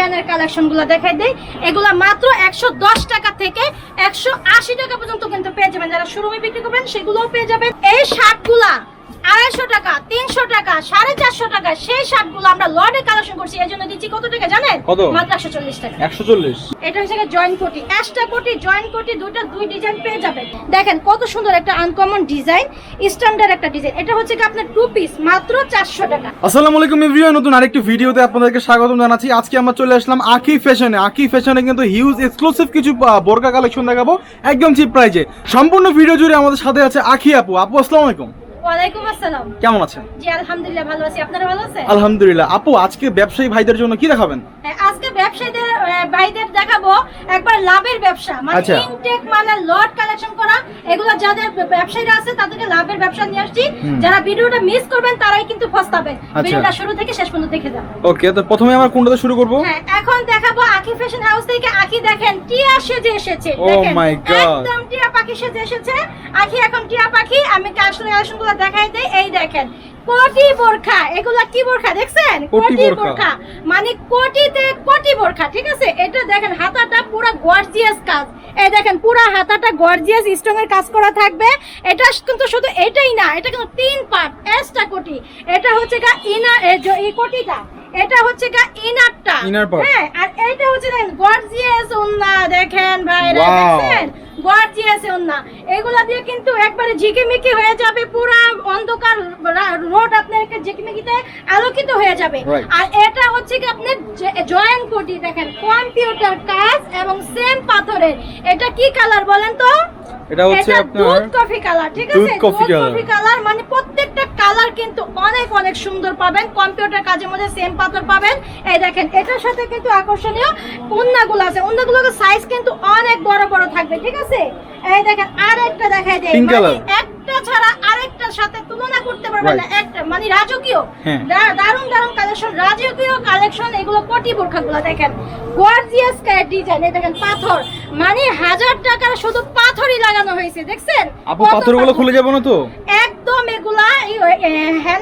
প্যানের কালেকশনগুলো দেখাই দিই। এগুলা মাত্র একশো দশ টাকা থেকে একশো আশি টাকা পর্যন্ত কিন্তু পেয়ে যাবেন। যারা শোরুমে বিক্রি করবেন, সেগুলোও পেয়ে যাবেন। এই শার্টগুলা আড়াইশো টাকা তিনশো টাকা সাড়ে চারশো টাকা সেই আমরা লর্ডে কালেকশন করছি এই জন্য দিচ্ছি কত টাকা জানেন? কত? মাত্র একশো চল্লিশ টাকা। একশো চল্লিশ? এটা হচ্ছে জয়েন্ট কোটি। এক্সট্রা কোটি জয়েন্ট কোটি দুইটা দুই ডিজাইন পেয়ে যাবেন। দেখেন কত সুন্দর একটা আনকমন ডিজাইন স্ট্যান্ডার্ড একটা ডিজাইন এটা হচ্ছে কি আপনার টু পিস মাত্র চারশো টাকা। আসসালামু আলাইকুম এভরিওয়ান নতুন আরেকটি ভিডিওতে আপনাদেরকে স্বাগতম জানাচ্ছি। আজকে আমরা চলে আসলাম আকি ফ্যাশনে আকি ফ্যাশনে কিন্তু হিউজ এক্সক্লুসিভ কিছু বোরকা কালেকশন দেখাবো একদম চিপ প্রাইজে সম্পূর্ণ ভিডিও জুড়ে আমাদের সাথে আছে আখি আপু। আপু আসসালামু আলাইকুম। ওয়ালাইকুম আসসালাম। কেমন আছেন? জি আলহামদুলিল্লাহ ভালো আছি। আপনারা ভালো আছেন? আলহামদুলিল্লাহ। আপু আজকে ব্যবসায়ী ভাইদের জন্য কি দেখাবেন? হ্যাঁ, আজকে ব্যবসায়ীদের ভাইদের দেখাবো একবার লাভের ব্যবসা। মানে আচ্ছা। ইনটেক মানে লট কালেকশন করা। এগুলো যাদের ব্যবসায়ীরা আছে তাদেরকে লাভের ব্যবসা নিয়ে আসছি। যারা ভিডিওটা মিস করবেন তারাই কিন্তু ফস্তাবেন আচ্ছা। ভিডিওটা শুরু থেকে শেষ পর্যন্ত দেখে যাবেন। ওকে তো প্রথমে আমরা কোনটাতে শুরু করব? হ্যাঁ এখন দেখাবো আকি ফ্যাশন হাউস থেকে। আকি দেখেন টিয়া সেজে এসেছে। Oh দেখেন একদম টিয়া পাখি সেজে এসেছে। আকি এখন টিয়া পাখি। আমি আসলে কালেকশনগুলো দেখাই দেই এই দেখেন কোটি বোরখা এগুলা কি বোরখা দেখছেন? কোটি বোরখা। মানে কোটিতে কোটি বোরখা ঠিক আছে? এটা দেখেন হাতাটা পুরো গর্জিয়াস কাজ। এই দেখেন পুরো হাতাটা গর্জিয়াস স্ট্রং এর কাজ করা থাকবে। এটা কিন্তু শুধু এটাই না এটা কিন্তু তিন পার্ট এক্সট্রা কোটি। এটা হচ্ছে গা ইনার এই কোটিটা এটা হচ্ছে গা ইনারটা হ্যাঁ আর এইটা হচ্ছে দেখেন গর্জিয়াস ওন্না দেখেন ভাইরা Wow। গর্জিয়াস ওন্না এগুলা দিয়ে কিন্তু একবারে ঝিকিমিকি হয়ে যাবে পুরা অন্ধকার রোড আপনাকে ঝিকিমিকিতে আলোকিত হয়ে যাবে। আর এটা হচ্ছে কি আপনার জয়েন্ট কোটি দেখেন কম্পিউটার কাজ এবং সেম পাথরের। এটা কি কালার বলেন তো? এটা হচ্ছে আপনার দুধ কফি কালার ঠিক আছে? দুধ কফি কালার মানে প্রত্যেকটা কালার কিন্তু অনেক অনেক সুন্দর পাবেন। কম্পিউটার কাজের মধ্যে সেম পাথর পাবেন। এই দেখেন এটার সাথে কিন্তু আকর্ষণীয় উন্নাগুলো আছে। উন্নাগুলোর সাইজ কিন্তু অনেক বড় বড় থাকবে ঠিক আছে? এই দেখেন আরেকটা দেখাই দেয় মানে একটা ছাড়া আরেকটার সাথে তুলনা করতে পারবেন না একটা। মানে রাজকীয়। হ্যাঁ। দা- দারুণ দারুণ কালেকশন রাজকীয় কালেকশন এগুলো কোটি বোরখাগুলো দেখেন। গর্জিয়াস ডিজাইন এই দেখেন পাথর। মানে হাজার টাকার শুধু পাথরই লাগানো হয়েছে দেখছেন? আপু পাথরগুলো খুলে যাবে না তো? একদম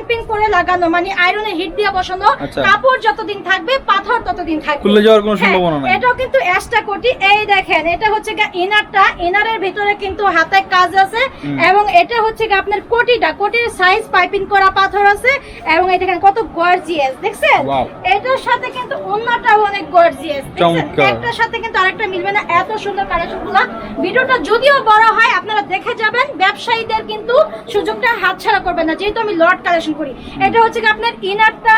পিন করে লাগানো মানে আয়রনে হিট দিয়ে বসানো আচ্ছা। কাপড় যতদিন থাকবে পাথর ততদিন থাকবে। খুলে যাওয়ার কোনো হ্যাঁ, সম্ভাবনা নাই। এটাও কিন্তু এক্সট্রা কোটি। এই দেখেন এটা হচ্ছে গা ইনারটা ইনারের ভিতরে কিন্তু হাতে কাজ আছে এবং এটা হচ্ছে গা আপনার কোটিটা কোটির সাইজ পাইপিং করা পাথর আছে এবং এই দেখেন কত গর্জিয়াস দেখছেন? এটার সাথে কিন্তু অন্যটাও অনেক গর্জিয়াস। একটার সাথে কিন্তু আরেকটা মিলবে না এত সুন্দর কালেকশনগুলা। ভিডিওটা যদিও বড় হয় আপনারা দেখে যাবেন ব্যবসায়ীদের কিন্তু সুযোগটা হাতছাড়া করবেন না, যেহেতু আমি লট কালেকশন করি। এটা হচ্ছে কি আপনার ইনারটা?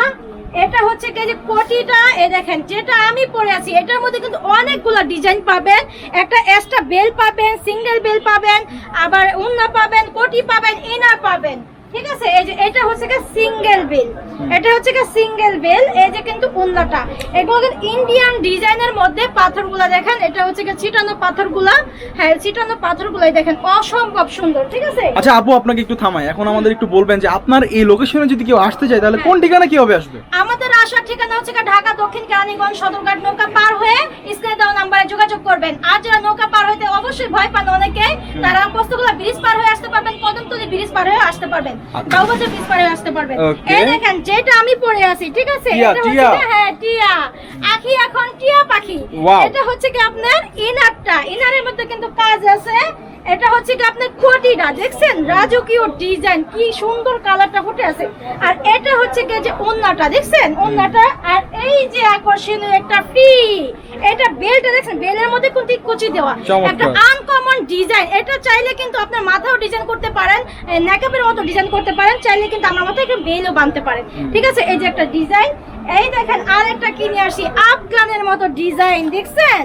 এটা হচ্ছে কি যে কোটিটা? এ দেখেন, যেটা আমি পরে আছি, এটার মধ্যে কিন্তু অনেকগুলো ডিজাইন পাবেন। একটা এক্সট্রা বেল পাবেন, সিঙ্গেল বেল পাবেন, আবার উন্না পাবেন, কোটি পাবেন, ইনার পাবেন। ঠিক আছে? এই যে এটা হচ্ছে কি সিঙ্গেল বেল এটা হচ্ছে কি সিঙ্গেল বেল এই যে কিন্তু উন্নাটা এগুলো কিন্তু ইন্ডিয়ান ডিজাইনের মধ্যে পাথরগুলা দেখেন এটা হচ্ছে কি ছিটানো পাথরগুলা। হ্যাঁ ছিটানো পাথরগুলাই দেখেন অসম্ভব সুন্দর ঠিক আছে? আচ্ছা আপু আপনাকে একটু থামাই। এখন আমাদের একটু বলবেন যে আপনার এই লোকেশনে যদি কেউ আসতে চায় তাহলে কোন ঠিকানা কীভাবে আসবে? আসার ঠিকানা হচ্ছে ঢাকা দক্ষিণ কেরানীগঞ্জ সদরঘাট নৌকা পার হয়ে স্ক্রিনে দেওয়া নাম্বারে যোগাযোগ করবেন। আর যারা নৌকা পার হইতে অবশ্যই ভয় পান অনেকে তারা পোস্তগুলা ব্রিজ পার হয়ে আসতে পারবেন কদমতলি ব্রিজ পার হয়ে আসতে পারবেন আচ্ছা। কাউবাজার ব্রিজ পার হয়ে আসতে পারবেন। এই দেখেন যেটা আমি পরে আছি ঠিক আছে? টিয়া, এটা হচ্ছে হ্যাঁ টিয়া। আখি এখন টিয়া পাখি। এটা হচ্ছে কি আপনার ইনারটা। ইনারের মধ্যে কিন্তু কাজ আছে। এটা হচ্ছে কি আপনার কোটিটা দেখছেন? রাজকীয় ডিজাইন কি সুন্দর কালারটা ফুটে আছে। আর এটা হচ্ছে কি যে ওন্নাটা দেখছেন? ওন্নাটা আর এই যে আকর্ষণীয় একটা ফ্রি এটা বেলটা দেখছেন বেলের মধ্যে কিন্তু কুচি দেওয়া। একটা আনকমন ডিজাইন এটা চাইলে কিন্তু আপনার মাথাও ডিজাইন করতে পারেন নেকাপের মতো ডিজাইন করতে পারেন চাইলে কিন্তু আমার মাথায় একটু বেলও বানতে পারেন। ঠিক আছে? এই যে একটা ডিজাইন এই দেখেন আরেকটা কিনে আসি আফগানের মতো ডিজাইন দেখছেন?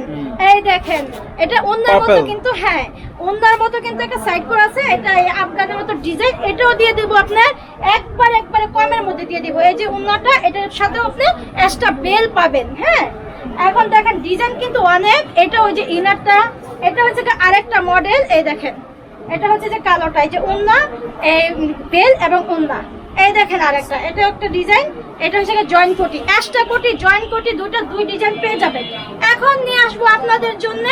এই দেখেন এটা অন্যার মতো কিন্তু হ্যাঁ অন্যার মতো কিন্তু একটা সাইড করে আছে, এটা আফগানের মতো ডিজাইন এটাও দিয়ে দেব আপনার, একবার একবারে কমের মধ্যে দিয়ে দিব। এই যে অন্যটা এটার সাথে আপনি এক্সট্রা বেল পাবেন হ্যাঁ? এখন দেখেন ডিজাইন কিন্তু অনেক, এটা ওই যে ইনারটা এটা হচ্ছে আরেকটা মডেল এই দেখেন, এটা হচ্ছে যে কালোটা, এই যে উন্না এই বেল এবং উন্না এই দেখেন আরেকটা এটা একটা ডিজাইন এটা হচ্ছে জয়েন্ট কোটি একটা কোটি জয়েন্ট কোটি দুটো দুই ডিজাইন পেয়ে যাবে এখন নিয়ে আসব আপনাদের জন্য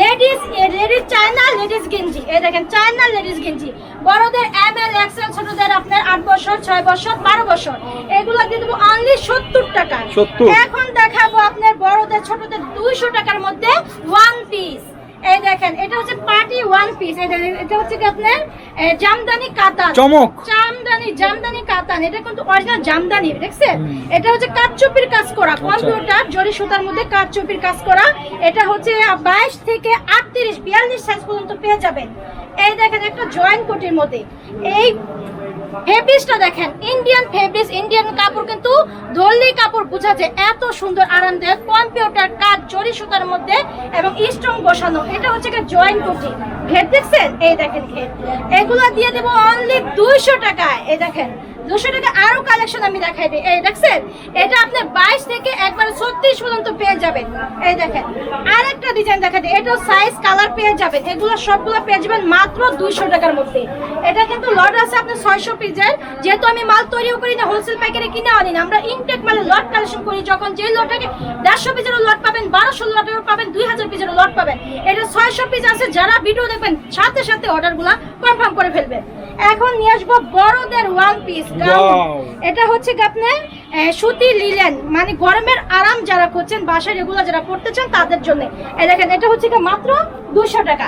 লেডিস লেডিস চায়না লেডিস গেঞ্জি এই দেখেন চায়না লেডিস গেঞ্জি বড়দের এম এল এক্সেল ছোটদের আপনার আট বছর ছয় বছর বারো বছর। এগুলো দিয়ে দেবো অনলি সত্তর টাকা। এখন দেখাবো আপনার বড়দের ছোটদের দুইশো টাকার মধ্যে ওয়ান পিস এই দেখেন এটা হচ্ছে পার্টি ওয়ান পিস এটা হচ্ছে কি আপনার? জামদানি কাতান। চমক। জামদানি জামদানি কাতান। এটা কিন্তু অরিজিনাল জামদানি দেখছেন? এটা হচ্ছে কাঠচুপির কাজ করা আচ্ছা। কম্পিউটার জরি সুতার মধ্যে কাঠচুপির কাজ করা। এটা হচ্ছে বাইশ থেকে আটত্রিশ বিয়াল্লিশ সাইজ পর্যন্ত পেয়ে যাবেন। এই দেখেন একটা জয়েন্ট কোটির মধ্যে। এই ফেব্রিক্সটা দেখেন ইন্ডিয়ান ফেব্রিক্স ইন্ডিয়ান কাপড় কিন্তু ধরলেই কাপড় বোঝা যায় এত সুন্দর আরামদায়ক কম্পিউটার কাজ জরি সুতার মধ্যে এবং স্ট্রং বসানো। এটা হচ্ছে একটা জয়েন্ট কোটি ঘের দেখছেন? এই দেখেন ঘের। এগুলো দিয়ে দেবো অনলি দুইশো টাকায়। এই দেখেন দুশো টাকা আরও কালেকশন আমি দেখাই দিই। এই দেখছেন? এটা আপনি বাইশ থেকে একবারে ছত্রিশ পর্যন্ত পেয়ে যাবেন। এই দেখেন আর একটা ডিজাইন দেখা দিই। এটাও সাইজ কালার পেয়ে যাবেন। এগুলো সবগুলো পেয়ে যাবেন মাত্র দুইশো টাকার মধ্যে। এটা কিন্তু লট আছে আপনার ছয়শো পিসের যেহেতু আমি মাল তৈরিও করি না হোলসেল পাইকারি কিনে আনি না, আমরা ইনটেক মালে লট কালেকশন করি। যখন যে লটটাকে দেড়শো পিসেরও লট পাবেন, বারোশো লটেরও পাবেন, দুই হাজার পিসেরও লট পাবেন। এটা ছয়শো পিস আছে, যারা ভিডিও দেখবেন, সাথে সাথে অর্ডারগুলো কনফার্ম করে ফেলবেন। এখন নিয়ে আসব বড়দের ওয়ান পিস! এটা হচ্ছে কি আপনার সুতি লিলেন মানে গরমের আরাম যারা করছেন বাসায় এগুলো যারা পড়তে চান তাদের জন্য। এই দেখেন এটা হচ্ছে কি মাত্র দুশো টাকা।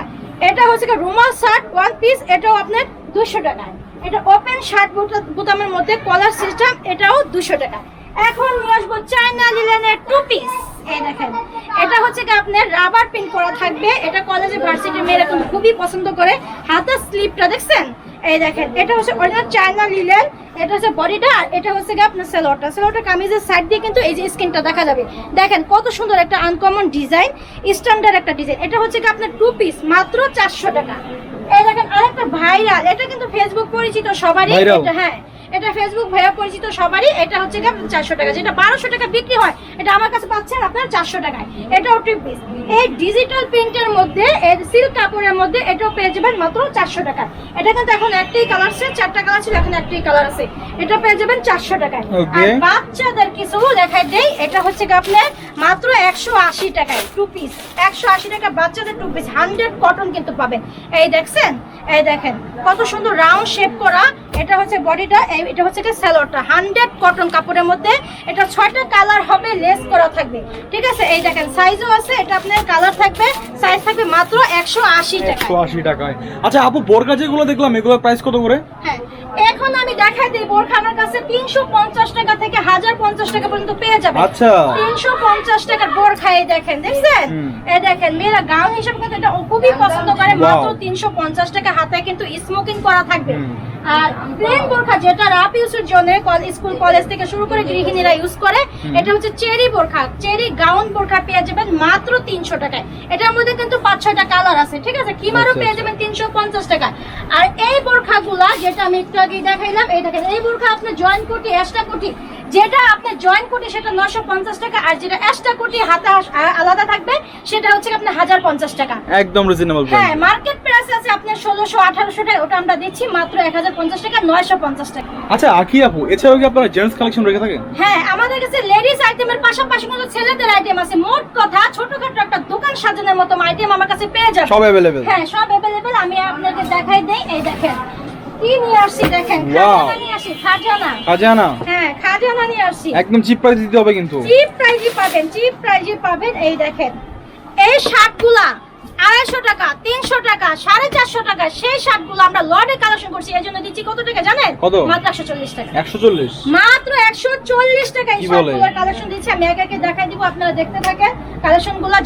এটা হচ্ছে কি রুমাল শার্ট ওয়ান পিস এটাও আপনার দুশো টাকা। এটা ওপেন শার্ট বোতামের মধ্যে কলার সিস্টেম এটাও দুশো টাকা। এখন নিয়ে আসব চায়না লিলেনের টু পিস এই দেখেন এটা হচ্ছে কি আপনার রাবার পিন করা থাকবে। এটা কলেজে ভার্সিটির খুবই পছন্দ করে। হাতের স্লিপটা দেখছেন? এই দেখেন এটা হচ্ছে অরিজিনাল চায়না লিলেন এটা হচ্ছে বডিটা আর এটা হচ্ছে কি আপনার সেলোয়ারটা সেলোয়ারটা কামিজের সাইড দিয়ে কিন্তু এই যে স্কিনটা দেখা যাবে। দেখেন কত সুন্দর একটা আনকমন ডিজাইন স্ট্যান্ডার্ড একটা ডিজাইন এটা হচ্ছে কি আপনার টু পিস মাত্র চারশো টাকা। এই দেখেন আরেকটা ভাইরাল এটা কিন্তু ফেসবুক পরিচিত সবারই হ্যাঁ। এটা ফেসবুক ভাইয়া পরিচিত সবারই এটা হচ্ছে চারশো টাকা। যেটা বারোশো টাকা বিক্রি হয় এটা আমার কাছে পাচ্ছেন আপনার চারশো টাকায়। এটাও টু পিস এই ডিজিটাল প্রিন্টের মধ্যে সিল্ক কাপড়ের মধ্যে এটাও পেয়ে যাবেন মাত্র চারশো টাকা। এটা কিন্তু এখন একটাই কালার ছিল চারটা কালার ছিল এখন একটাই কালার আছে। এটা পেয়ে যাবেন চারশো টাকায়। আর বাচ্চাদের কিছু দেখাই দেই এটা হচ্ছে কি আপনার মাত্র একশো আশি টাকায় টু পিস একশো আশি টাকা বাচ্চাদের টু পিস হান্ড্রেড কটন কিন্তু পাবেন। এই দেখছেন? এই দেখেন কত সুন্দর রাউন্ড শেপ করা। এটা হচ্ছে বডিটা এটা হচ্ছে এটা স্যালোয়ারটা। হান্ড্রেড কটন কাপড়ের মধ্যে এটা ছয়টা কালার হবে লেস করা থাকবে। ঠিক আছে? এই দেখেন সাইজও আছে এটা আপনার কালার থাকবে সাইজ থাকবে মাত্র একশো আশি টাকা একশো আশি টাকায়। আচ্ছা আপু বোরকা যেগুলো দেখলাম এগুলোর প্রাইস কত করে? হ্যাঁ এখন আমি দেখাই দিই বোরখানার কাছে তিনশো পঞ্চাশ টাকা থেকে হাজার পঞ্চাশ টাকা পর্যন্ত পেয়ে যাবে। আচ্ছা। তিনশো পঞ্চাশ টাকার বোরখা এই দেখেন দেখছেন। এই দেখেন মেয়েরা গাউন হিসেবে কিন্তু এটা খুবই পছন্দ করে মাত্র তিনশো পঞ্চাশ টাকা হাতে কিন্তু স্মোকিং করা থাকবে। আর প্লেন বোরখা যেটা রাপ ইউজের জন্য স্কুল কলেজ থেকে শুরু করে গৃহিণীরা ইউজ করে এটা হচ্ছে চেরি বোরখা চেরি গাউন বোরখা পেয়ে যাবেন মাত্র তিনশো টাকায়। এটার মধ্যে কিন্তু পাঁচ ছয়টা কালার আছে ঠিক আছে? কিমারও আচ্ছা, পেয়ে আচ্ছা। যাবেন তিনশো পঞ্চাশ টাকা আর এই বোরখাগুলা যেটা আমি একটু আগে দেখাইলাম এই দেখেন এই বোরখা আপনার জয়েন্ট কোটি এক্সট্রা কোটি যেটা আপনার জয়েন্ট কোটি সেটা নশো পঞ্চাশ টাকা আর যেটা এক্সট্রা কোটি হাতে আলাদা থাকবে সেটা হচ্ছে আপনার হাজার পঞ্চাশ টাকা। একদম রিজনেবল হ্যাঁ মার্কেট প্রাইস আছে আপনার ষোলোশো আঠারোশো টাকা ওটা আমরা দিচ্ছি মাত্র এক হাজার পঞ্চাশ টাকা নয়শো পঞ্চাশ টাকা। আচ্ছা আকি আপু এছাড়াও কি আপনারা জেন্টস কালেকশন রেখে থাকেন? হ্যাঁ আমাদের কাছে লেডিস আইটেমের পাশাপাশি কিন্তু ছেলেদের আইটেম আছে। মোট কথা ছোটখাটো একটা দোকান সাজানোর মতো আইটেম আমার কাছে পেয়ে যাবে সব অ্যাভেলেবেল হ্যাঁ সব অ্যাভেলেবেল আমি আপনাকে দেখাই দেই এই দেখেন। কি নিয়ে আসছি দেখেন. খাজানা নিয়ে আসছি খাজানা। খাজানা? হ্যাঁ খাজানা নিয়ে আসছি। একদম চিপ প্রাইস দিতে হবে কিন্তু। চিপ প্রাইজই পাবেন চিপ প্রাইজই পাবেন এই দেখেন। এই শার্টগুলা আড়াইশো টাকা তিনশো টাকা সাড়ে চারশো টাকা সেই শার্টগুলো আমরা লটে কালেকশন করছি এই জন্য দিচ্ছি কত টাকা জানেন? কত? মাত্র একশো চল্লিশ টাকা। একশো চল্লিশ? মাত্র একশো চল্লিশ টাকায় কি বলে? কালেকশন দিচ্ছি আমি একে একে দেখাই দিব আপনারা দেখতে থাকেন।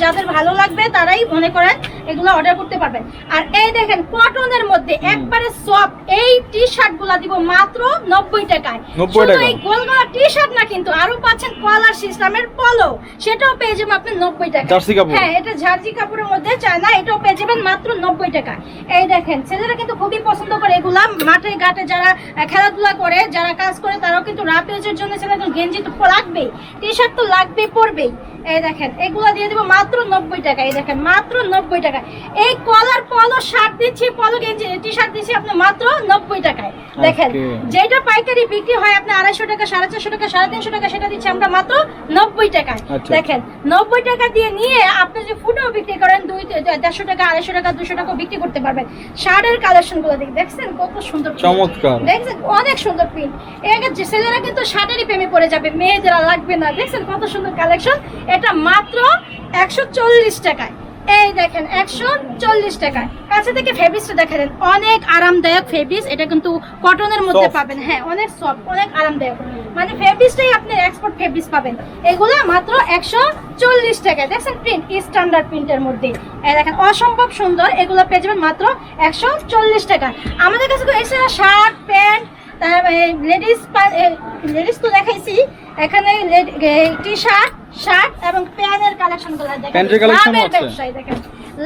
যাদের ভালো লাগবে তারাই মনে করেন এগুলো অর্ডার করতে পারবেন। আর এই দেখেন কটনের মধ্যে একবারে সফট এই টি শার্টগুলা দিব মাত্র নব্বই টাকায়। 90 শুধু টাকা? এই গোলগলা টি শার্ট না কিন্তু আরও পাচ্ছেন কলার সিস্টেমের পলো সেটাও পেয়ে যাবেন আপনি নব্বই টাকা হ্যাঁ এটা ঝার্জি কাপড়ের মধ্যে চায় না, এটাও পেয়ে যাবেন মাত্র নব্বই টাকা। এই দেখেন, ছেলেরা কিন্তু খুবই পছন্দ করে এগুলা। মাঠে, ঘাটে যারা খেলাধুলা করে, যারা কাজ করে, তারাও কিন্তু রাপ ইউজের জন্য ছেলেদের গেঞ্জি তো লাগবেই টি শার্ট তো লাগবেই, পরবেই। এই দেখেন এগুলো দিয়ে দেবো মাত্র নব্বই টাকা এই দেখেন মাত্র নব্বই টাকা। এই কলার পলো শার্ট দিচ্ছি পলো গেঞ্জি টি শার্ট দিচ্ছি আপনি মাত্র নব্বই টাকায়। দেখেন যেটা পাইকারি বিক্রি হয় আপনি আড়াইশো টাকা সাড়ে চারশো টাকা সাড়ে তিনশো টাকা সেটা দিচ্ছি আমরা মাত্র নব্বই টাকায়। আচ্ছা। দেখেন নব্বই টাকা দিয়ে নিয়ে আপনি যে ফুটেও বিক্রি করেন দুই দেড়শো টাকা আড়াইশো টাকা দুশো টাকা বিক্রি করতে পারবেন। শার্টের কালেকশনগুলো দেখ দেখছেন কত সুন্দর। চমৎকার। দেখছেন অনেক সুন্দর প্রিন্ট এর ছেলেরা কিন্তু শার্টেরই প্রেমে পড়ে যাবে মেয়েদেরা লাগবে না। দেখছেন কত সুন্দর কালেকশন? এটা মাত্র একশো চল্লিশ টাকায়। এই দেখেন একশো চল্লিশ টাকায়। কাছে থেকে ফেব্রিক্সটা দেখালেন অনেক আরামদায়ক ফেব্রিক্স। এটা কিন্তু কটনের মধ্যে পাবেন হ্যাঁ অনেক সফট অনেক আরামদায়ক। মানে ফেব্রিক্সটাই আপনি এক্সপোর্ট ফেব্রিক্স পাবেন। এগুলো মাত্র একশো চল্লিশ টাকা দেখছেন প্রিন্ট স্ট্যান্ডার্ড প্রিন্টের মধ্যে। এই দেখেন অসম্ভব সুন্দর। এগুলো পেয়ে যাবেন মাত্র একশো চল্লিশ টাকা আমাদের কাছে তো এছাড়া শার্ট প্যান্ট লেডিস লেডিস তো দেখাইছি। এখানে টি শার্ট শার্ট এবং প্যানের কালেকশনগুলো দেখেন। প্যান্টের কালেকশন আছে? দেখেন।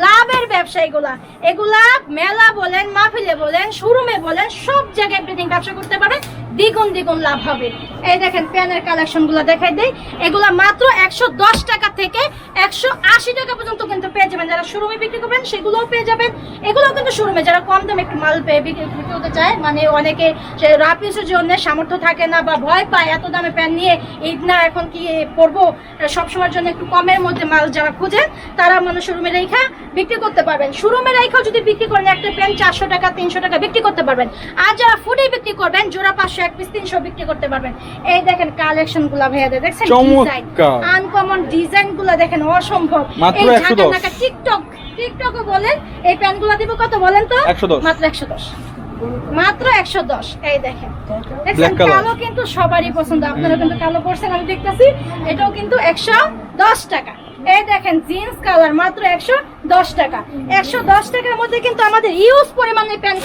লাভের ব্যবসা এগুলা এগুলা মেলা বলেন মাহফিলে বলেন শোরুমে বলেন সব জায়গায় এভরিথিং ব্যবসা করতে পারেন। দ্বিগুণ দ্বিগুণ লাভ হবে। এই দেখেন প্যানের কালেকশনগুলো দেখাই দেই। এগুলা মাত্র একশো দশ টাকা থেকে একশো আশি টাকা পর্যন্ত কিন্তু পেয়ে যাবেন। যারা শোরুমে বিক্রি করবেন, সেগুলোও পেয়ে যাবেন। এগুলোও কিন্তু শোরুমে যারা কম দামে একটু মাল পেয়ে বিক্রি করতে চায় মানে অনেকে সে রাপিসের জন্য সামর্থ্য থাকে না বা ভয় পায়, এত দামে প্যান নিয়ে ঈদ না এখন কি পরবো সবসময়ের জন্য একটু কমের মধ্যে মাল যারা খুঁজেন, তারা মানে শোরুমে রেখা বিক্রি করতে পারবেন। শোরুমে রেখাও যদি বিক্রি করেন, একটা প্যান চারশো টাকা, তিনশো টাকা বিক্রি করতে পারবেন। আর যারা ফুডে বিক্রি করবেন, জোড়া পাঁচশো এক পিস তিনশো বিক্রি করতে পারবেন। এই দেখেন কালেকশনগুলা ভাইয়াদের দেখছেন। আনকমন ডিজাইনগুলা দেখেন অসম্ভব। মাত্র এই 110 ঝাঁকা টিকটক টিকটকও বলেন এই প্যানগুলা দিব কত বলেন তো? 110 মাত্র একশো দশ। মাত্র একশো দশ। এই দেখেন। দেখছেন? কালো কিন্তু সবারই পছন্দ। আপনারা কিন্তু কালো পড়ছেন আমি দেখতেছি। এটাও কিন্তু একশো দশ টাকা। এই দেখেন জিন্স কালার মাত্র একশো দশ টাকা। একশো দশ টাকার মধ্যে কিন্তু আমাদের ইউজ পরিমাণে প্যান্ট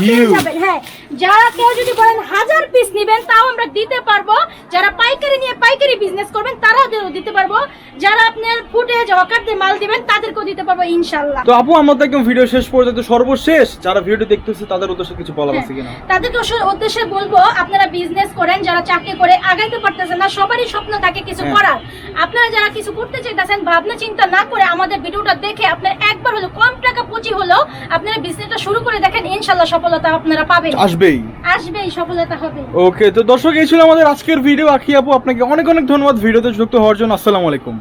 পেয়ে যাবেন। হ্যাঁ যারা কেউ যদি বলেন হাজার পিস নেবেন তাও আমরা দিতে পারব। যারা পাইকারি নিয়ে পাইকারি বিজনেস করবেন তারাও দিতে- পারব। যারা আপনার ফুটে হকার মাল দিবেন তাদেরকেও দিতে পারব ইনশাল্লাহ। তো আপু আমরা তো একদম ভিডিও শেষ পর্যন্ত সর্বশেষ যারা ভিডিও দেখতেছে তাদের উদ্দেশ্যে কিছু বলার আছে কিনা? তাদেরকে উদ্দেশ্যে বলব আপনারা বিজনেস করেন যারা চাকরি করে আগাইতে পারতেছেন না সবারই স্বপ্ন থাকে কিছু হ্যাঁ। করার। আপনারা যারা কিছু করতে চাইতেছেন ভাবনা চিন্তা না করে আমাদের ভিডিওটা দেখে আপনার একবার হলো কম টাকা পুঁজি হলো আপনারা বিজনেসটা শুরু করে দেখেন ইনশাল্লাহ সফলতা আপনারা পাবেন। আসবেই। আসবেই সফলতা হবে। ওকে তো দর্শক এই ছিল আমাদের আজকের ভিডিও আখি আপু আপনাকে অনেক অনেক ধন্যবাদ ভিডিওতে যুক্ত হওয়ার জন্য। আসসালামু আলাইকুম।